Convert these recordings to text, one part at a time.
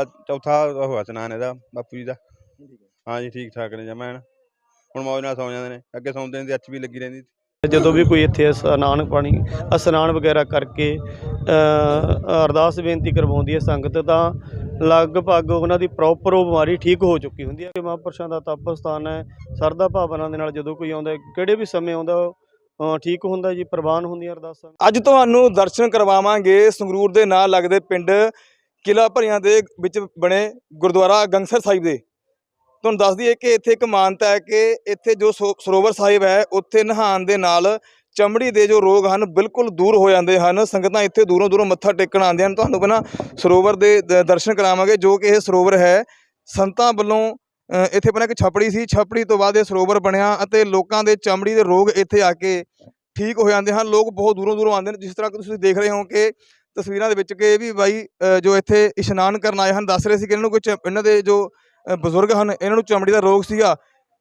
ਚੌਥਾ ਹੋਇਆ ਸਨਾਨ ਇਹਦਾ ਬਾਪੂ ਜੀ ਦਾ। ਹਾਂਜੀ ਠੀਕ ਠਾਕ ਨੇ ਜਮਾ ਹੁਣ ਮੌਜ ਨਾਲ ਸੌਂ ਜਾਂਦੇ ਨੇ। ਅੱਗੇ ਸੌਂਦੇ ਨੇ ਤੇ ਅੱਛ ਵੀ ਲੱਗੀ ਰਹਿੰਦੀ ਸੀ। ਜਦੋਂ ਵੀ ਕੋਈ ਇੱਥੇ ਇਸ਼ਨਾਨ ਪਾਣੀ ਇਸ਼ਨਾਨ ਵਗੈਰਾ ਕਰਕੇ ਅ, ਅਰਦਾਸ ਬੇਨਤੀ ਕਰਵਾਉਂਦੀ ਹੈ ਸੰਗਤ ਤਾਂ ਲਗਭਗ ਉਹਨਾਂ ਦੀ ਪ੍ਰੋਪਰ ਉਹ ਬਿਮਾਰੀ ਠੀਕ ਹੋ ਚੁੱਕੀ ਹੁੰਦੀ ਹੈ। ਮਹਾਂਪੁਰਸ਼ਾਂ ਦਾ ਤਪ ਸਥਾਨ ਹੈ ਸਰਦਾ ਭਾਵਨਾ ਦੇ ਨਾਲ ਜਦੋਂ ਕੋਈ ਆਉਂਦਾ ਹੈ, ਕਿਹੜੇ ਵੀ ਸਮੇਂ ਆਉਂਦਾ ਠੀਕ ਹੁੰਦਾ ਜੀ ਪ੍ਰਵਾਨ ਹੁੰਦੀਆਂ ਅਰਦਾਸਾਂ। ਅੱਜ ਤੁਹਾਨੂੰ ਦਰਸ਼ਨ ਕਰਵਾਵਾਂਗੇ। ਸੰਗਰੂਰ ਦੇ ਨਾਲ ਲੱਗਦੇ ਪਿੰਡ ਕਿਲਾ ਭਰੀਆਂ ਦੇ ਵਿੱਚ ਬਣੇ ਗੁਰਦੁਆਰਾ ਗੰਗਸਰ ਸਾਹਿਬ ਦੇ। ਤੁਹਾਨੂੰ ਦੱਸ ਦਈਏ ਕਿ ਇੱਥੇ ਇੱਕ ਮਾਨਤਾ ਹੈ ਕਿ ਇੱਥੇ ਜੋ ਸੋ- ਸਰੋਵਰ ਸਾਹਿਬ ਹੈ, ਉੱਥੇ ਨਹਾਉਣ ਦੇ ਨਾਲ ਚਮੜੀ ਦੇ ਜੋ ਰੋਗ ਹਨ ਬਿਲਕੁਲ ਦੂਰ ਹੋ ਜਾਂਦੇ ਹਨ। ਸੰਗਤਾਂ ਇੱਥੇ ਦੂਰੋਂ ਦੂਰੋਂ ਮੱਥਾ ਟੇਕਣ ਆਉਂਦੀਆਂ ਹਨ। ਤੁਹਾਨੂੰ ਪਹਿਲਾਂ ਸਰੋਵਰ ਦੇ ਦਰਸ਼ਨ ਕਰਾਵਾਂਗੇ। ਜੋ ਕਿ ਇਹ ਸਰੋਵਰ ਹੈ, ਸੰਤਾਂ ਵੱਲੋਂ ਇੱਥੇ ਪਹਿਲਾਂ ਇੱਕ ਛਪੜੀ ਸੀ। ਛਪੜੀ ਤੋਂ ਬਾਅਦ ਇਹ ਸਰੋਵਰ ਬਣਿਆ ਅਤੇ ਲੋਕਾਂ ਦੇ ਚਮੜੀ ਦੇ ਰੋਗ ਇੱਥੇ ਆ ਕੇ ਠੀਕ ਹੋ ਜਾਂਦੇ ਹਨ। ਲੋਕ ਬਹੁਤ ਦੂਰੋਂ ਦੂਰੋਂ ਆਉਂਦੇ ਨੇ ਜਿਸ ਤਰ੍ਹਾਂ ਕਿ ਤੁਸੀਂ ਦੇਖ ਰਹੇ ਹੋ ਕਿ ਤਸਵੀਰਾਂ ਦੇ ਵਿੱਚ ਕਿ ਇਹ ਵੀ ਬਾਈ ਜੋ ਇੱਥੇ ਇਸ਼ਨਾਨ ਕਰਨ ਆਏ ਹਨ ਦੱਸ ਰਹੇ ਸੀ ਕਿ ਇਹਨਾਂ ਨੂੰ ਕੁਝ ਇਹਨਾਂ ਦੇ ਜੋ ਬਜ਼ੁਰਗ ਹਨ ਇਹਨਾਂ ਨੂੰ ਚਮੜੀ ਦਾ ਰੋਗ ਸੀਗਾ।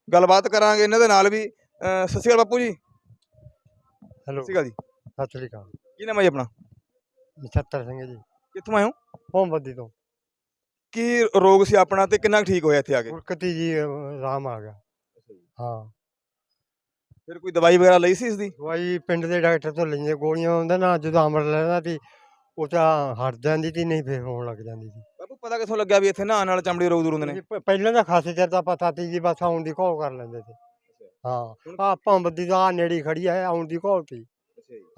ਗੱਲਬਾਤ ਕਰਾਂਗੇ ਇਹਨਾਂ ਦੇ ਨਾਲ ਵੀ। ਸਤਿ ਸ਼੍ਰੀ ਅਕਾਲ ਬਾਪੂ ਜੀ। ਸਤਿ ਹੈਲੋ ਸ਼੍ਰੀ ਅਕਾਲ ਜੀ। ਸਤਿ ਸ੍ਰੀ ਅਕਾਲ। ਕੀ ਨਾਮ ਹੈ ਜੀ ਆਪਣਾ? ਨਛੱਤਰ ਸਿੰਘ ਜੀ। ਕਿੱਥੋਂ ਆਏ ਹੋ? ਹੋਮਬੱਦੀ ਤੋਂ। ਕੀ ਰੋਗ ਸੀ ਆਪਣਾ ਤੇ ਕਿੰਨਾ ਠੀਕ ਹੋਇਆ ਇੱਥੇ ਆ ਕੇ? ਗੁਰਕਤੀ ਜੀ ਆਰਾਮ ਆ ਗਿਆ। ਹਾਂ। ਫਿਰ ਕੋਈ ਦਵਾਈ ਵਗੈਰਾ ਲਈ ਸੀ ਇਸ ਦੀ? ਦਵਾਈ ਪਿੰਡ ਦੇ ਡਾਕਟਰ ਤੋਂ ਲਈਆਂ ਗੋਲੀਆਂ ਹੁੰਦਾ ਨਾ ਜਦੋਂ ਅਮਰ ਲੈਣਾ ਸੀ ਉਹ ਤਾਂ ਹਟ ਜਾਂਦੀ ਸੀ ਨਹੀਂ ਫੇਰ ਹੋਣ ਲੱਗ ਜਾਂਦੀ ਸੀ ਬਾਪੂ ਪਤਾ ਕਿੱਥੋਂ ਲੱਗਿਆ ਵੀ ਇੱਥੇ ਨਹਾਉਣ ਨਾਲ ਚਮੜੀ ਦੇ ਰੋਗ ਦੂਰ ਹੁੰਦੇ ਨੇ? ਪ- ਪਹਿਲਾਂ ਤਾਂ ਖਾਸੇ ਚਿਰ ਦਾ ਪਤਾ ਸੀ ਜੀ ਬਸ ਆਉਣ ਦੀ ਘੋਲ ਕਰ ਲੈਂਦੇ ਸੀ। ਹਾਂ ਆ ਭੰਬਦੀ ਦਾ ਨੇੜੀ ਖੜੀ ਹੈ ਆਉਣ ਦੀ ਘੋਲ ਸੀ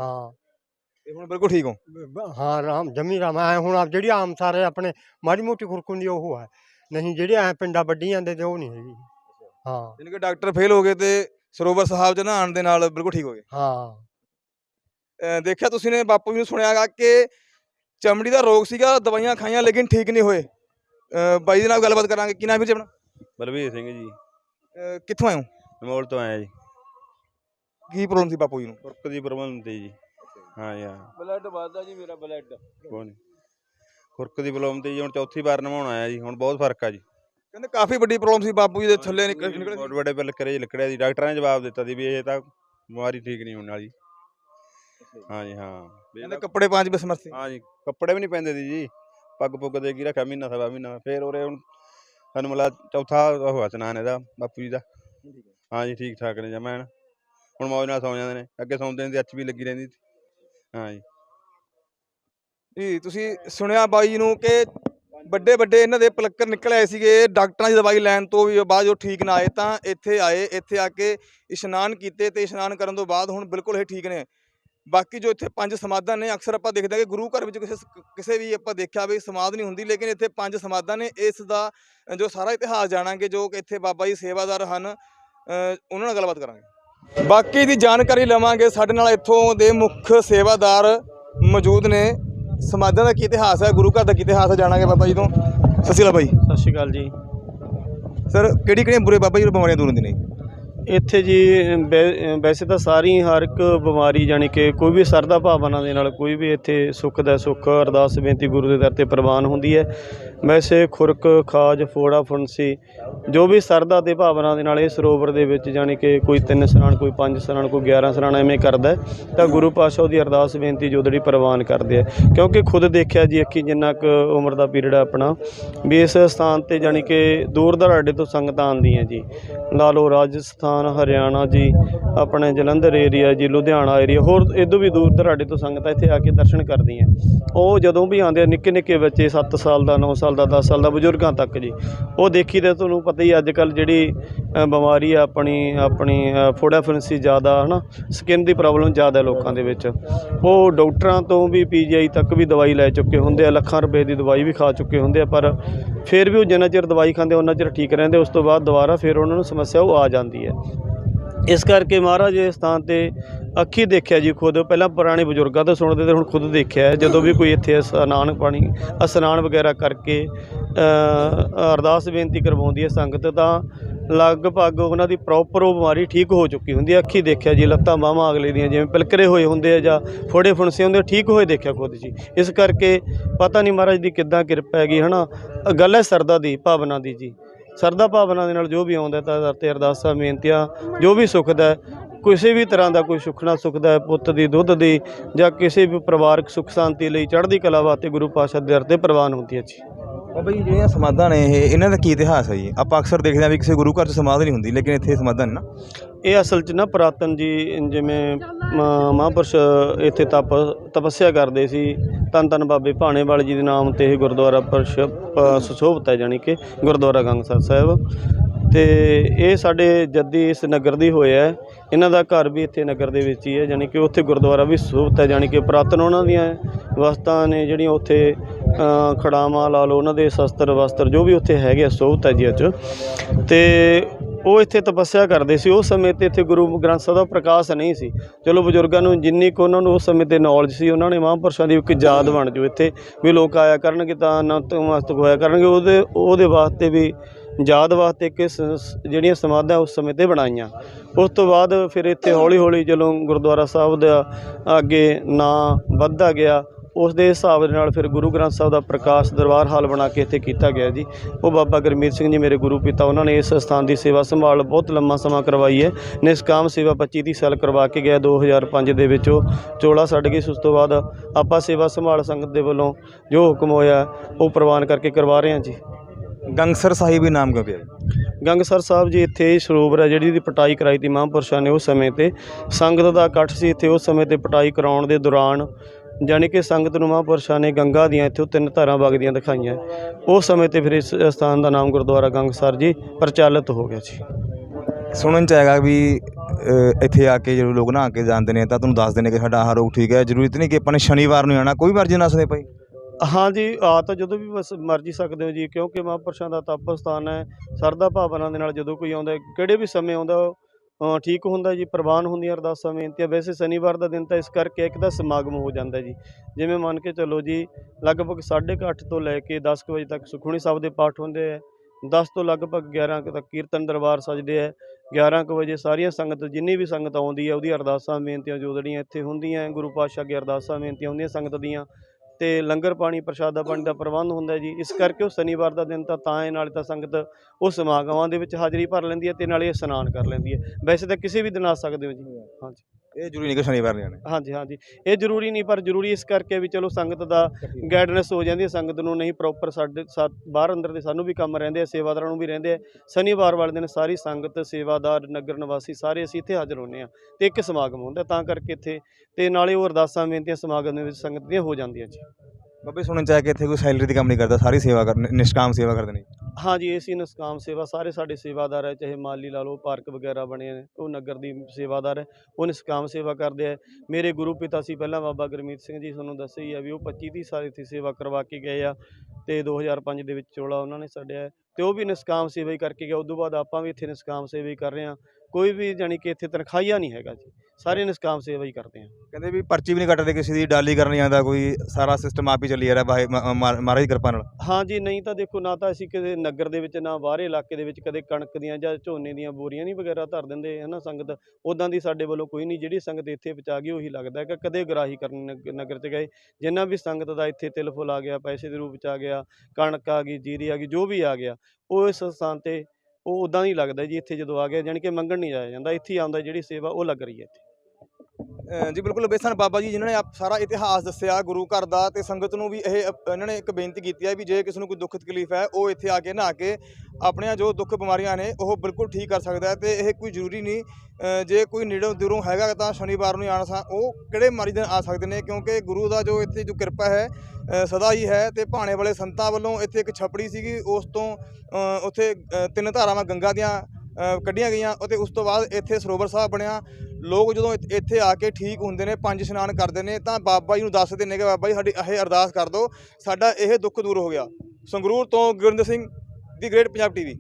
ਹਾਂ। ਤੇ ਹੁਣ ਬਿਲਕੁਲ ਠੀਕ ਹੋ? ਬ- ਬ- ਹਾਂ ਰਾਮ ਜਮੀ ਰਾਮ ਐ ਹੁਣ ਆਪ ਜਿਹੜੀ ਆਮ ਸਾਰੇ ਆਪਣੇ ਮਾੜੀ ਮੋਟੀ ਖੁਰਕੁੰਦੀ ਦੀ ਉਹ ਹੈ। ਨਹੀਂ ਜਿਹੜੇ ਐ ਪਿੰਡਾਂ ਵੱਡੀ ਜਾਂਦੇ ਤੇ ਉਹ ਨਹੀਂ ਹੈਗੀ। ਹਾਂ। ਯਾਨੀ ਕਿ ਡਾਕਟਰ ਫੇਲ ਹੋ ਗਏ ਤੇ ਸਰੋਵਰ ਸਾਹਿਬ ਚ ਨਹਾਉਣ ਦੇ ਨਾਲ ਬਿਲਕੁਲ ਠੀਕ ਹੋ ਗਏ। ਹਾਂ। ਅਹ ਦੇਖਿਆ ਤੁਸੀਂ ਨੇ ਬਾਪੂ ਜੀ ਨੂੰ ਸੁਣਿਆਗਾ ਕਿ ਚਮੜੀ ਦਾ ਰੋਗ ਸੀਗਾ ਦਵਾਈਆਂ ਖਾਈਆਂ ਲੇਕਿਨ ਠੀਕ ਨਹੀਂ ਹੋਏ। ਬਾਈ ਦੇ ਨਾਲ ਗੱਲਬਾਤ ਕਰਾਂਗੇ। ਕੀ ਨਾਮ ਵੀਰ ਜੀ ਆਪਣਾ? ਬਲਵੀਰ ਸਿੰਘ ਜੀ। ਕਿੱਥੋਂ ਆਏ ਹੋ? ਮੋਲ ਤੋਂ ਆਇਆ ਜੀ। ਕੀ ਪ੍ਰੋਬਲਮ ਸੀ ਬਾਪੂ ਜੀ ਨੂੰ? ਖੁਰਕ ਦੀ ਪ੍ਰੋਬਲਮ ਤੇ ਜੀ। ਹਾਂ ਯਾਰ ਬਲੱਡ ਵੱਧਦਾ ਜੀ ਮੇਰਾ ਬਲੱਡ। ਕੋਈ ਨਹੀਂ ਖੁਰਕ ਦੀ ਪ੍ਰੋਬਲਮ ਤੇ ਜੀ। ਹੁਣ ਚੌਥੀ ਵਾਰ ਨਵਾਉਣ ਆਇਆ ਜੀ। ਹੁਣ ਬਹੁਤ ਫ਼ਰਕ ਆ ਜੀ। ਕਹਿੰਦੇ ਕਾਫੀ ਵੱਡੀ ਪ੍ਰੋਬਲਮ ਸੀ ਬਾਪੂ ਜੀ ਦੇ ਥੱਲੇ ਨਿਕਲ ਨਿਕਲ ਬਹੁਤ ਵੱਡੇ ਬਿੱਲ ਕਰੇ ਜੀ। ਲਿਕੜਿਆ ਜੀ। ਡਾਕਟਰਾਂ ਨੇ ਜਵਾਬ ਦਿੱਤਾ ਸੀ ਵੀ ਇਹ ਤਾਂ ਬਿਮਾਰੀ ਠੀਕ ਨਹੀਂ ਹੋਣ ਵਾਲੀ। ਹਾਂ ਜੀ ਹਾਂ। ਵੀ ਕਹਿੰਦੇ ਕੱਪੜੇ ਪਾਂਚ ਬਸਮਰ ਸੀ ਹਾਂ ਜੀ ਕੱਪੜੇ ਵੀ ਨਹੀਂ ਪੈਂਦੇ ਸੀ ਜੀ। ਪੱਗ ਪੁੱਗ ਦੇ ਕੀ ਰੱਖਿਆ ਮਹੀਨਾ ਸਵਾ ਮਹੀਨਾ। ਫੇਰ ਉਰੇ ਹੁਣ ਸਾਨੂੰ ਮਿਲਾ ਚੌਥਾ ਹੋਇਆ ਸਨਾਨ ਇਹਦਾ ਬਾਪੂ ਜੀ ਦਾ। ਹਾਂ। ਜੀ ਠੀਕ ਠਾਕ ਨੇ ਜਮਾ ਐਨ ਹੁਣ ਮੌਜ ਨਾਲ ਸੌਂ ਜਾਂਦੇ ਨੇ। ਅੱਗੇ ਸੌਂਦੇ ਨੇ ਤੇ ਅੱਛ ਵੀ ਲੱਗੀ ਰਹਿੰਦੀ ਸੀ। ਹਾਂ ਜੀ। ਤੁਸੀਂ ਸੁਣਿਆ ਬਾਈ ਨੂੰ ਕਿ ਵੱਡੇ ਵੱਡੇ ਇਹਨਾਂ ਦੇ ਪਲੱਕਰ ਨਿਕਲ ਆਏ ਸੀਗੇ ਡਾਕਟਰਾਂ ਦੀ ਦਵਾਈ ਲੈਣ ਤੋਂ ਵੀ ਬਾਅਦ ਜੋ ਠੀਕ ਨਾ ਆਏ ਤਾਂ ਇੱਥੇ ਆਏ ਇੱਥੇ ਆ ਕੇ ਇਸ਼ਨਾਨ ਕੀਤੇ ਤੇ ਇਸ਼ਨਾਨ ਕਰਨ ਤੋਂ ਬਾਅਦ ਹੁਣ ਬਿਲਕੁਲ ਇਹ ਠੀਕ ਨੇ। ਬਾਕੀ ਜੋ ਇੱਥੇ ਪੰਜ ਸਮਾਧਾਂ ਨੇ ਅਕਸਰ ਆਪਾਂ ਦੇਖਦੇ ਹਾਂ ਕਿ ਗੁਰੂ ਘਰ ਵਿੱਚ ਕਿਸੇ ਕਿਸੇ ਵੀ ਆਪਾਂ ਦੇਖਿਆ ਵੀ ਸਮਾਧ ਨਹੀਂ ਹੁੰਦੀ ਲੇਕਿਨ ਇੱਥੇ ਪੰਜ ਸਮਾਧਾਂ ਨੇ ਇਸ ਦਾ ਜੋ ਸਾਰਾ ਇਤਿਹਾਸ ਜਾਣਾਂਗੇ ਜੋ ਕਿ ਇੱਥੇ ਬਾਬਾ ਜੀ ਸੇਵਾਦਾਰ ਹਨ ਉਹਨਾਂ ਨਾਲ ਗੱਲਬਾਤ ਕਰਾਂਗੇ। ਬਾਕੀ ਦੀ ਜਾਣਕਾਰੀ ਲਵਾਂਗੇ ਸਾਡੇ ਨਾਲ ਇੱਥੋਂ ਦੇ ਮੁੱਖ ਸੇਵਾਦਾਰ ਮੌਜੂਦ ਨੇ। ਸਮਾਧਾਂ ਦਾ ਕੀ ਇਤਿਹਾਸ ਹੈ ਗੁਰੂ ਘਰ ਦਾ ਕੀ ਇਤਿਹਾਸ ਹੈ ਜਾਣਾਂਗੇ ਬਾਬਾ ਜੀ ਤੋਂ। ਸਤਿ ਸ਼੍ਰੀ ਅਕਾਲ ਬਾਈ। ਸਤਿ ਸ਼੍ਰੀ ਅਕਾਲ ਜੀ। ਸਰ ਕਿਹੜੀ ਕਿਹੜੀਆਂ ਬੁਰੇ ਬਾਬਾ ਜੀ ਨੂੰ ਬਿਮਾਰੀਆਂ ਦੂਰ ਹੁੰਦੀਆਂ ਨੇ? ਇੱਥੇ ਜੀ ਵੈ- ਵੈਸੇ ਤਾਂ ਸਾਰੀ ਹਰ ਇੱਕ ਬਿਮਾਰੀ ਜਾਣੀ ਕਿ ਕੋਈ ਵੀ ਸਰਦਾ ਭਾਵਨਾ ਦੇ ਨਾਲ ਕੋਈ ਵੀ ਇੱਥੇ ਸੁੱਖ ਦਾ ਸੁੱਖ ਅਰਦਾਸ ਬੇਨਤੀ ਗੁਰੂ ਦੇ ਦਰ ਤੇ ਪ੍ਰਵਾਨ ਹੁੰਦੀ ਹੈ। ਵੈਸੇ ਖੁਰਕ ਖਾਜ ਫੋੜਾ ਫੁੰਸੀ ਜੋ ਵੀ ਸਰਦਾ ਤੇ ਭਾਵਨਾ ਦੇ ਨਾਲ ਇਹ ਸਰੋਵਰ ਦੇ ਵਿੱਚ ਜਾਣੀ ਕਿ ਕੋਈ ਤਿੰਨ ਸਰਾਣ ਕੋਈ ਪੰਜ ਸਰਾਣ ਕੋਈ 11 ਸਰਾਣ ਐਵੇਂ ਕਰਦਾ ਹੈ, ਤਾਂ ਗੁਰੂ ਪਾਤਸ਼ਾਹ ਉਹਦੀ ਅਰਦਾਸ ਬੇਨਤੀ ਜੋਦੜੀ ਪ੍ਰਵਾਨ ਕਰਦੇ ਆ ਕਿਉਂਕਿ ਖੁਦ ਦੇਖਿਆ ਜੀ ਅੱਖੀ ਜਿੰਨਾ ਕੁ ਉਮਰ ਦਾ ਪੀਰੀਅਡ ਆਪਣਾ ਵੀ ਇਸ ਸਥਾਨ ਤੇ ਜਾਣੀ ਕਿ ਦੂਰ ਦਰਾਡੇ ਤੋਂ ਸੰਗਤਾਂ ਆਉਂਦੀਆਂ ਜੀ। ਲਾ ਲਓ ਰਾਜਸਥਾਨ ਹਰਿਆਣਾ ਜੀ, ਆਪਣੇ ਜਲੰਧਰ ਏਰੀਆ ਜੀ, ਲੁਧਿਆਣਾ ਏਰੀਆ ਹੋਰ ਇਦੋਂ ਵੀ ਦੂਰ ਦਰਾਡੇ ਤੋਂ ਸੰਗਤਾਂ ਇੱਥੇ ਆ ਕੇ ਦਰਸ਼ਨ ਕਰਦੀਆਂ। ਉਹ ਜਦੋਂ ਵੀ ਆਉਂਦੇ ਆ, ਨਿੱਕੇ ਨਿੱਕੇ ਬੱਚੇ 7 ਸਾਲ ਦਾ 9 ਸਾਲ ਦਾ 10 ਸਾਲ ਦਾ, ਬਜ਼ੁਰਗਾਂ ਤੱਕ ਜੀ, ਉਹ ਦੇਖੀ ਤੇ ਤੁਹਾਨੂੰ ਪਤਾ ਹੀ ਅੱਜ ਕੱਲ ਜਿਹੜੀ ਬਿਮਾਰੀ ਆ ਆਪਣੀ ਆਪਣੀ ਫੋੜਾ ਫਿੰਸੀ ਜ਼ਿਆਦਾ, ਹਨਾ ਸਕਿਨ ਦੀ ਪ੍ਰੋਬਲਮ ਜ਼ਿਆਦਾ ਲੋਕਾਂ ਦੇ ਵਿੱਚ। ਉਹ ਡਾਕਟਰਾਂ ਤੋਂ ਵੀ ਪੀਜੀਆਈ ਤੱਕ ਵੀ ਦਵਾਈ ਲੈ ਚੁੱਕੇ ਹੁੰਦੇ ਆ, ਲੱਖਾਂ ਰੁਪਏ ਦੀ ਦਵਾਈ ਵੀ ਖਾ ਚੁੱਕੇ ਹੁੰਦੇ ਆ, ਪਰ ਫਿਰ ਵੀ ਉਹ ਜਿੰਨਾ ਚਿਰ ਦਵਾਈ ਖਾਂਦੇ ਉਹਨਾਂ ਚਿਰ ਠੀਕ ਰਹਿੰਦੇ ਉਸ ਤੋਂ ਬਾਅਦ ਦੁਬਾਰਾ ਫਿਰ ਉਹਨਾਂ ਨੂੰ ਸਮੱਸਿਆ ਉਹ ਆ ਜਾਂਦੀ ਹੈ। ਇਸ ਕਰਕੇ ਮਹਾਰਾਜ ਇਸ ਸਥਾਨ ਤੇ ਅੱਖੀ ਦੇਖਿਆ ਜੀ ਖੁਦ, ਪਹਿਲਾਂ ਪੁਰਾਣੇ ਬਜ਼ੁਰਗਾਂ ਤੋਂ ਸੁਣਦੇ ਤੇ ਹੁਣ ਖੁਦ ਦੇਖਿਆ ਜਦੋਂ ਵੀ ਕੋਈ ਇੱਥੇ ਇਸ਼ਨਾਨ ਪਾਣੀ ਇਸ਼ਨਾਨ ਵਗੈਰਾ ਕਰਕੇ ਅਰਦਾਸ ਬੇਨਤੀ ਕਰਵਾਉਂਦੀ ਹੈ ਸੰਗਤ, ਤਾਂ ਲਗਭਗ ਉਹਨਾਂ ਦੀ ਪ੍ਰੋਪਰ ਉਹ ਬਿਮਾਰੀ ਠੀਕ ਹੋ ਚੁੱਕੀ ਹੁੰਦੀ ਹੈ। ਅੱਖੀ ਦੇਖਿਆ ਜੀ ਲੱਤਾਂ ਬਾਹਾਂ ਅਗਲੇ ਦੀਆਂ ਜਿਵੇਂ ਪਿਲਕਰੇ ਹੋਏ ਹੁੰਦੇ ਆ ਜਾਂ ਫੋੜੇ ਫੁਣਸੇ ਹੁੰਦੇ ਆ, ਠੀਕ ਹੋਏ ਦੇਖਿਆ ਖੁਦ ਜੀ। ਇਸ ਕਰਕੇ ਪਤਾ ਨਹੀਂ ਮਹਾਰਾਜ ਦੀ ਕਿੱਦਾਂ ਕਿਰਪਾ ਹੈਗੀ ਹਨਾ? ਅ, ਗੱਲ ਹੈ ਸਰਦਾ ਦੀ ਭਾਵਨਾ ਦੀ ਜੀ। ਸਰਦਾ ਭਾਵਨਾ ਦੇ ਨਾਲ ਜੋ ਵੀ ਆਉਂਦਾ ਤਾਂ ਦਰ ਤੇ ਅਰਦਾਸਾਂ ਬੇਨਤੀਆਂ ਜੋ ਵੀ ਸੁਖਦਾ ਹੈ, ਕਿਸੇ ਵੀ ਤਰ੍ਹਾਂ ਦਾ ਕੋਈ ਸੁਖਣਾ ਸੁਖਦਾ ਪੁੱਤ ਦੀ ਦੁੱਧ ਦੀ ਜਾਂ ਕਿਸੇ ਵੀ ਪਰਿਵਾਰਕ ਸੁਖ ਸ਼ਾਂਤੀ ਲਈ ਚੜ੍ਹਦੀ ਕਲਾ ਵਾਸਤੇ ਗੁਰੂ ਪਾਤਸ਼ਾਹ ਦੇ ਦਰ ਤੇ ਪ੍ਰਵਾਨ ਹੁੰਦੀ ਹੈ ਜੀ। ਬਾਬਾ ਜੀ ਜਿਹੜੀਆਂ ਸਮਾਧਾਂ ਨੇ ਇਹ, ਇਹਨਾਂ ਦਾ ਕੀ ਇਤਿਹਾਸ ਹੈ ਜੀ? ਆਪਾਂ ਅਕਸਰ ਦੇਖਦੇ ਹਾਂ ਵੀ ਕਿਸੇ ਗੁਰੂ ਘਰ 'ਚ ਸਮਾਧ ਨਹੀਂ ਹੁੰਦੀ, ਲੇਕਿਨ ਇੱਥੇ ਸਮਾਧਾਂ ਨੇ ਨਾ। ਇਹ ਅਸਲ 'ਚ ਨਾ ਪੁਰਾਤਨ ਜੀ, ਜਿਵੇਂ, ਮ- ਮਹਾਂਪੁਰਸ਼, ਇੱਥੇ ਤਪ, ਤਪੱਸਿਆ ਕਰਦੇ ਸੀ। ਧੰਨ ਧੰਨ ਬਾਬੇ ਭਾਣੇਵਾਲ ਜੀ ਦੇ ਨਾਮ ਤੇ ਇਹ ਗੁਰਦੁਆਰਾ ਪਰਸ਼ ਸੁਸ਼ੋਭਿਤ ਹੈ, ਜਾਣੀ ਕਿ ਗੁਰਦੁਆਰਾ ਗੰਗਸਰ ਸਾਹਿਬ। ਤੇ ਇਹ ਸਾਡੇ ਜੱਦੀ ਇਸ ਨਗਰ ਦੀ ਹੋਇਆ ਹੈ। ਇਹਨਾਂ ਦਾ ਘਰ ਵੀ ਇੱਥੇ ਨਗਰ ਦੇ ਵਿੱਚ ਹੀ ਹੈ, ਜਾਣੀ ਕਿ ਉੱਥੇ ਗੁਰਦੁਆਰਾ ਵੀ ਸੁਸ਼ੋਭਿਤ ਹੈ, ਜਾਣੀ ਕਿ ਪੁਰਾਤਨ ਉਹਨਾਂ ਦੀਆਂ ਵਸਤਾਂ ਨੇ, ਜਿਹੜੀਆਂ ਉੱਥੇ ਖੜਾਵਾਂ ਲਾ ਲਓ, ਉਹਨਾਂ ਦੇ ਸ਼ਸਤਰ ਵਸਤਰ ਜੋ ਵੀ ਉੱਥੇ ਹੈਗੇ ਆ ਸੁਸ਼ੋਭਿਤ ਹੈ ਜੀ ਅੱਜ ਤੇ ਉਹ ਇੱਥੇ ਤਪੱਸਿਆ ਕਰਦੇ ਸੀ। ਉਸ ਸਮੇਂ ਤੇ ਇੱਥੇ ਗੁਰੂ ਗ੍ਰੰਥ ਸਾਹਿਬ ਦਾ ਪ੍ਰਕਾਸ਼ ਨਹੀਂ ਸੀ। ਚਲੋ ਬਜ਼ੁਰਗਾਂ ਨੂੰ ਜਿੰਨੀ ਕੁ ਉਹਨਾਂ ਨੂੰ ਉਸ ਸਮੇਂ ਤੇ ਨੌਲੇਜ ਸੀ, ਉਹਨਾਂ ਨੇ ਮਹਾਂਪੁਰਸ਼ਾਂ ਦੀ ਇੱਕ ਯਾਦ ਬਣ ਜੋ ਇੱਥੇ। ਵੀ ਲੋਕ ਆਇਆ ਕਰਨਗੇ ਤਾਂ ਨਤਮਸਤਕ ਹੋਇਆ ਕਰਨਗੇ। ਉਹਦੇ ਉਹਦੇ ਵਾਸਤੇ ਵੀ, ਯਾਦ ਵਾਸਤੇ ਕਿ ਸ- ਜਿਹੜੀਆਂ ਸਮਾਧਾਂ ਉਸ ਸਮੇਂ ਤੇ ਬਣਾਈਆਂ। ਉਸ ਤੋਂ ਬਾਅਦ ਫਿਰ ਇੱਥੇ ਹੌਲੀ ਹੌਲੀ ਜਦੋਂ ਗੁਰਦੁਆਰਾ ਸਾਹਿਬ ਦਾ ਅੱਗੇ ਨਾਂ ਵੱਧਦਾ ਗਿਆ ਉਸ ਦੇ ਹਿਸਾਬ ਦੇ ਨਾਲ ਫਿਰ ਗੁਰੂ ਗ੍ਰੰਥ ਸਾਹਿਬ ਦਾ ਪ੍ਰਕਾਸ਼ ਦਰਬਾਰ ਹਾਲ ਬਣਾ ਕੇ ਇੱਥੇ ਕੀਤਾ ਗਿਆ ਜੀ। ਉਹ ਬਾਬਾ ਗੁਰਮੀਤ ਸਿੰਘ ਜੀ ਮੇਰੇ ਗੁਰੂ ਪਿਤਾ ਉਹਨਾਂ ਨੇ ਇਸ ਸਥਾਨ ਦੀ ਸੇਵਾ ਸੰਭਾਲ ਬਹੁਤ ਲੰਮਾ ਸਮਾਂ ਕਰਵਾਈ ਹੈ। ਨਿਸ਼ਕਾਮ ਸੇਵਾ 25 ਦੀ ਸਾਲ ਕਰਵਾ ਕੇ ਗਿਆ 2005 ਦੇ ਵਿੱਚ ਉਹ ਚੋਲਾ ਛੱਡ ਗਈ ਉਸ ਤੋਂ ਬਾਅਦ ਆਪਾਂ ਸੇਵਾ ਸੰਭਾਲ ਸੰਗਤ ਦੇ ਵੱਲੋਂ ਜੋ ਹੁਕਮ ਹੋਇਆ ਉਹ ਪ੍ਰਵਾਨ ਕਰਕੇ ਕਰਵਾ ਰਹੇ ਹਾਂ ਜੀ। ਗੰਗਸਰ ਸਾਹਿਬ ਹੀ ਨਾਮ ਕਿਉਂ ਪਿਆ ਜੀ? ਗੰਗਸਰ ਸਾਹਿਬ ਜੀ ਇੱਥੇ ਸਰੋਵਰ ਹੈ ਜਿਹੜੀ ਦੀ ਪਟਾਈ ਕਰਾਈ ਤੀ ਮਹਾਂਪੁਰਸ਼ਾਂ ਨੇ ਉਸ ਸਮੇਂ ਤੇ। ਸੰਗਤ ਦਾ ਇਕੱਠ ਸੀ ਇੱਥੇ ਉਸ ਸਮੇਂ ਤੇ ਪਟਾਈ ਕਰਾਉਣ ਦੇ ਦੌਰਾਨ ਜਾਣੀ ਕਿ ਸੰਗਤ ਨੂੰ ਮਹਾਂਪੁਰਸ਼ਾਂ ਨੇ ਗੰਗਾ ਦੀਆਂ ਇੱਥੇ ਤਿੰਨ ਧਾਰਾਂ ਵਗਦੀਆਂ ਦਿਖਾਈਆਂ। ਉਸ ਸਮੇਂ ਤੇ ਫਿਰ ਇਸ ਸਥਾਨ ਦਾ ਨਾਮ ਗੁਰਦੁਆਰਾ ਗੰਗਸਰ ਜੀ ਪ੍ਰਚਲਿਤ ਹੋ ਗਿਆ ਜੀ ਸੁਣਨ ਚ ਆਏਗਾ ਵੀ ਇੱਥੇ ਆ ਕੇ ਜਦੋਂ ਲੋਕ ਨਹਾ ਕੇ ਜਾਂਦੇ ਨੇ ਤਾਂ ਤੁਹਾਨੂੰ ਦੱਸਦੇ ਨੇ ਕਿ ਸਾਡਾ ਆਹ ਰੋਗ ਠੀਕ ਹੈ। ਜ਼ਰੂਰਤ ਨਹੀਂ ਕਿ ਆਪਾਂ ਨੇ ਸ਼ਨੀਵਾਰ ਨੂੰ ਆਣਾ ਕੋਈ ਮਰਜ਼ੀ ਨੱਸਦੇ ਪਈ ਹਾਂ ਜੀ ਆ ਤਾਂ ਜਦੋਂ ਵੀ ਬਸ ਮਰਜ਼ੀ ਸਕਦੇ ਹੋ ਜੀ ਕਿਉਂਕਿ ਮਹਾਂਪੁਰਸ਼ਾਂ ਦਾ ਤਪ ਸਥਾਨ ਹੈ। ਸਰਦਾ ਭਾਵਨਾ ਦੇ ਨਾਲ ਜਦੋਂ ਕੋਈ ਆਉਂਦਾ ਕਿਹੜੇ ਵੀ ਸਮੇਂ ਆਉਂਦਾ ਠੀਕ ਹੁੰਦਾ ਜੀ ਪ੍ਰਵਾਨ ਹੁੰਦੀਆਂ ਅਰਦਾਸਾਂ ਬੇਨਤੀਆਂ। ਵੈਸੇ ਸ਼ਨੀਵਾਰ ਦਾ ਦਿਨ ਤਾਂ ਇਸ ਕਰਕੇ ਇੱਕ ਤਾਂ ਸਮਾਗਮ ਹੋ ਜਾਂਦਾ ਜੀ। ਜਿਵੇਂ ਮੰਨ ਕੇ ਚੱਲੋ ਜੀ ਲਗਭਗ 8:30 ਤੋਂ ਲੈ ਕੇ 10 ਕੁ ਵਜੇ ਤੱਕ ਸੁਖਮਨੀ ਸਾਹਿਬ ਦੇ ਪਾਠ ਹੁੰਦੇ ਹੈ 10 ਤੋਂ ਲਗਭਗ 11 ਕੁ ਤੱਕ ਕੀਰਤਨ ਦਰਬਾਰ ਸਜਦੇ ਹੈ 11 ਕੁ ਵਜੇ ਸਾਰੀਆਂ ਸੰਗਤ ਜਿੰਨੀ ਵੀ ਸੰਗਤ ਆਉਂਦੀ ਹੈ ਉਹਦੀ ਅਰਦਾਸਾਂ ਬੇਨਤੀਆਂ ਜੋ ਜਿਹੜੀਆਂ ਇੱਥੇ ਹੁੰਦੀਆਂ ਹੈ, ਗੁਰੂ ਪਾਤਸ਼ਾਹ ਅੱਗੇ ਅਰਦਾਸਾਂ ਬੇਨਤੀਆਂ ਹੁੰਦੀਆਂ ਸੰਗਤ ਦੀਆਂ ਤੇ ਲੰਗਰ ਪਾਣੀ ਪ੍ਰਸ਼ਾਦਾ ਪਾਣੀ ਦਾ ਪ੍ਰਬੰਧ ਹੁੰਦਾ ਜੀ। ਇਸ ਕਰਕੇ ਉਹ ਸ਼ਨੀਵਾਰ ਦਾ ਦਿਨ ਤਾਂ ਤਾਂ ਹੈ ਨਾਲੇ ਤਾਂ ਸੰਗਤ ਉਹ ਸਮਾਗਮਾਂ ਦੇ ਵਿੱਚ ਹਾਜ਼ਰੀ ਭਰ ਲੈਂਦੀ ਹੈ ਤੇ ਨਾਲੇ ਇਸ਼ਨਾਨ ਕਰ ਲੈਂਦੀ ਹੈ। ਵੈਸੇ ਤਾਂ ਕਿਸੇ ਵੀ ਦਿਨ ਆ ਸਕਦੇ ਹੋ ਜੀ। ਹਾਂਜੀ। ਇਹ ਜ਼ਰੂਰੀ ਨਹੀਂ ਕਿ ਸ਼ਨੀਵਾਰ ਨੂੰ ਆਣਾ ਹਾਂਜੀ ਹਾਂਜੀ। ਇਹ ਜ਼ਰੂਰੀ ਨਹੀਂ ਪਰ ਜ਼ਰੂਰੀ ਇਸ ਕਰਕੇ ਵੀ ਚਲੋ ਸੰਗਤ ਦਾ ਗਾਈਡਨੈਸ ਹੋ ਜਾਂਦੀ ਹੈ। ਸੰਗਤ ਨੂੰ ਨਹੀਂ ਪ੍ਰੋਪਰ ਸਾਡੇ ਬਾਹਰ ਅੰਦਰ ਦੇ ਸਾਨੂੰ ਵੀ ਕੰਮ ਰਹਿੰਦੇ ਆ ਸੇਵਾਦਾਰਾਂ ਨੂੰ ਵੀ ਰਹਿੰਦੇ ਆ। ਸ਼ਨੀਵਾਰ ਵਾਲੇ ਦਿਨ ਸਾਰੀ ਸੰਗਤ ਸੇਵਾਦਾਰ ਨਗਰ ਨਿਵਾਸੀ ਸਾਰੇ ਅਸੀਂ ਇੱਥੇ ਹਾਜ਼ਰ ਹੁੰਦੇ ਆ ਤੇ ਇੱਕ ਸਮਾਗਮ ਹੁੰਦਾ ਤਾਂ ਕਰਕੇ ਇੱਥੇ ਤੇ ਨਾਲੇ ਉਹ ਅਰਦਾਸਾਂ ਬੇਨਤੀਆਂ ਸਮਾਗਮ ਦੇ ਵਿੱਚ ਸੰਗਤ ਦੀਆਂ ਹੋ ਜਾਂਦੀਆਂ ਜੀ। ਬਾਬੇ, ਸੁਣਨ ਚ ਆਇਆ ਕਿ ਇੱਥੇ ਕੋਈ ਸੈਲਰੀ ਦੀ ਕੰਮ ਨਹੀਂ ਕਰਦਾ, ਸਾਰੀ ਸੇਵਾ ਕਰਨ, ਨਿਸ਼ਕਾਮ ਸੇਵਾ ਕਰਦੇ ਨੇ। ਹਾਂਜੀ ਏਸੀ ਨਸਕਾਮ ਸੇਵਾ, ਸਾਰੇ ਸਾਡੇ ਸੇਵਾਦਾਰ ਹੈ, ਚਾਹੇ ਮਾਲੀ ਲਾ ਲਓ, ਪਾਰਕ ਵਗੈਰਾ ਬਣੇ ਨੇ, ਉਹ ਨਗਰ ਦੀ ਸੇਵਾਦਾਰ ਹੈ, ਉਹ ਨਿਸਕਾਮ ਸੇਵਾ ਕਰਦੇ ਆ। ਮੇਰੇ ਗੁਰੂ ਪਿਤਾ ਸੀ ਪਹਿਲਾਂ ਬਾਬਾ ਗੁਰਮੀਤ ਸਿੰਘ ਜੀ, ਤੁਹਾਨੂੰ ਦੱਸਿਆ ਹੀ ਆ ਵੀ ਉਹ 25 30 ਸਾਲ ਇੱਥੇ ਸੇਵਾ ਕਰਵਾ ਕੇ ਗਏ ਆ ਤੇ 2005 ਦੇ ਵਿੱਚ ਚੋਲਾ ਉਹਨਾਂ ਨੇ ਛੱਡਿਆ ਤੇ ਉਹ ਵੀ ਨਿਸਕਾਮ ਸੇਵਾ ਹੀ ਕਰਕੇ ਗਿਆ। ਉਦੋਂ ਬਾਅਦ ਆਪਾਂ ਵੀ ਇੱਥੇ ਨਿਸਕਾਮ ਸੇਵਾ ਹੀ ਕਰ ਰਹੇ ਆ ਕੋਈ ਵੀ ਜਾਣੀ ਕਿ ਇੱਥੇ ਤਨਖਾਹੀਆ ਨਹੀਂ ਹੈਗਾ ਜੀ। ਸਾਰੇ ਨਿਸਕਾਮ ਸੇਵਾ ਹੀ ਕਰਦੇ ਆ। ਕਹਿੰਦੇ ਵੀ ਪਰਚੀ ਵੀ ਨਹੀਂ ਕੱਟਦੇ ਕਿਸੇ ਦੀ ਡਾਲੀ ਕਰਨ ਆਉਂਦਾ ਕੋਈ ਸਾਰਾ ਸਿਸਟਮ ਆਪ ਹੀ ਚੱਲੀ ਜਾ ਰਿਹਾ ਮ- ਮਹਾਰਾਜ ਦੀ ਕਿਰਪਾ ਨਾਲ। ਹਾਂਜੀ ਨਹੀਂ ਤਾਂ ਦੇਖੋ ਨਾ ਤਾਂ ਅਸੀਂ ਕਿਸੇ ਨਗਰ ਦੇ ਵਿੱਚ ਨਾ ਬਾਹਰੇ ਇਲਾਕੇ ਦੇ ਵਿੱਚ ਕਦੇ ਕਣਕ ਦੀਆਂ ਜਾਂ ਝੋਨੇ ਦੀਆਂ ਬੋਰੀਆਂ ਨਹੀਂ ਵਗੈਰਾ ਧਰ ਦਿੰਦੇ ਹਨਾ ਸੰਗਤ? ਉਦਾਂ ਦੀ ਸਾਡੇ ਵੱਲੋਂ ਕੋਈ ਨਹੀਂ ਜਿਹੜੀ ਸੰਗਤ ਇੱਥੇ ਪਹੁੰਚਾ ਗਈ ਉਹੀ ਲੱਗਦਾ ਹੈ ਕਿ ਕਦੇ ਗਰਾਹੀ ਕਰਨ ਨਗ- ਨਗਰ 'ਚ ਗਏ। ਜਿੰਨਾ ਵੀ ਸੰਗਤ ਦਾ ਇੱਥੇ ਤਿਲ ਫੁੱਲ ਆ ਗਿਆ ਪੈਸੇ ਦੇ ਰੂਪ 'ਚ ਆ ਗਿਆ ਕਣਕ ਆ ਗਈ ਜੀਰੀ ਆ ਗਈ ਜੋ ਵੀ ਆ ਗਿਆ ਉਹ ਇਸ ਸਥਾਨ ਤੇ ਉਹ ਉਦਾਂ ਹੀ ਲੱਗਦਾ ਜੀ ਇੱਥੇ ਜਦੋਂ ਆ ਗਿਆ, ਜਾਣੀ ਕਿ ਮੰਗਣ ਨਹੀਂ ਜਾਇਆ ਜਾਂਦਾ, ਇੱਥੇ ਆਉਂਦਾ ਜਿਹੜੀ ਸੇਵਾ ਉਹ ਲੱਗ ਰਹੀ ਹੈ ਇੱਥੇ। ਜੀ ਬਿਲਕੁਲ ਬੇਸਨ ਬਾਬਾ ਜੀ ਜਿਨ੍ਹਾਂ ਨੇ ਆਪ ਸਾਰਾ ਇਤਿਹਾਸ ਦੱਸਿਆ, ਗੁਰੂ ਘਰ ਦਾ ਤੇ ਸੰਗਤ ਨੂੰ ਵੀ ਇਹ, ਇਹਨਾਂ ਨੇ ਇੱਕ ਬੇਨਤੀ ਕੀਤੀ ਹੈ ਵੀ ਜੇ ਕਿਸੇ ਨੂੰ ਕੋਈ ਦੁੱਖ ਤਕਲੀਫ ਹੈ, ਉਹ ਇੱਥੇ ਆ ਕੇ ਨਹਾ ਕੇ ਆਪਣੀਆਂ ਜੋ ਦੁੱਖ ਬਿਮਾਰੀਆਂ ਨੇ, ਉਹ ਬਿਲਕੁਲ ਠੀਕ ਕਰ ਸਕਦਾ ਹੈ ਤੇ ਇਹ ਕੋਈ ਜ਼ਰੂਰੀ ਨਹੀਂ ਜੇ ਕੋਈ ਨੇੜੋਂ ਦੂਰੋਂ ਹੈਗਾ ਤਾਂ ਸ਼ਨੀਵਾਰ ਨੂੰ ਆਣ ਸਾ, ਉਹ ਕਿਹੜੇ ਮਰਜ਼ੀ ਦਿਨ ਆ ਸਕਦੇ ਨੇ ਕਿਉਂਕਿ ਗੁਰੂ ਦਾ ਜੋ ਇੱਥੇ ਜੋ ਕਿਰਪਾ ਹੈ ਸਦਾ ਹੀ ਹੈ ਤੇ ਭਾਣੇ ਵਾਲੇ ਸੰਤਾਂ ਵੱਲੋਂ ਇੱਥੇ ਇੱਕ ਛਪੜੀ ਸੀਗੀ, ਉਸ ਤੋਂ ਉੱਥੇ ਤਿੰਨ ਧਾਰਾਵਾਂ ਗੰਗਾ ਦੀਆਂ ਕੱਢੀਆਂ ਗਈਆਂ ਅਤੇ ਉਸ ਤੋਂ ਬਾਅਦ ਇੱਥੇ ਸਰੋਵਰ ਸਾਹਿਬ ਬਣਿਆ ਲੋਕ ਜਦੋਂ ਇੱਥ- ਇੱਥੇ ਆ ਕੇ ਠੀਕ ਹੁੰਦੇ ਨੇ, ਪੰਜ ਇਸ਼ਨਾਨ ਕਰਦੇ ਨੇ, ਤਾਂ ਬਾਬਾ ਜੀ ਨੂੰ ਦੱਸਦੇ ਨੇ ਕਿ ਬਾਬਾ ਜੀ ਸਾਡੀ ਇਹ ਅਰਦਾਸ ਕਰ ਦਿਓ, ਸਾਡਾ ਇਹ ਦੁੱਖ ਦੂਰ ਹੋ ਗਿਆ। ਸੰਗਰੂਰ ਤੋਂ ਗੁਰਿੰਦਰ ਸਿੰਘ ਦੀ ਗ੍ਰੇਟ ਪੰਜਾਬ ਟੀਵੀ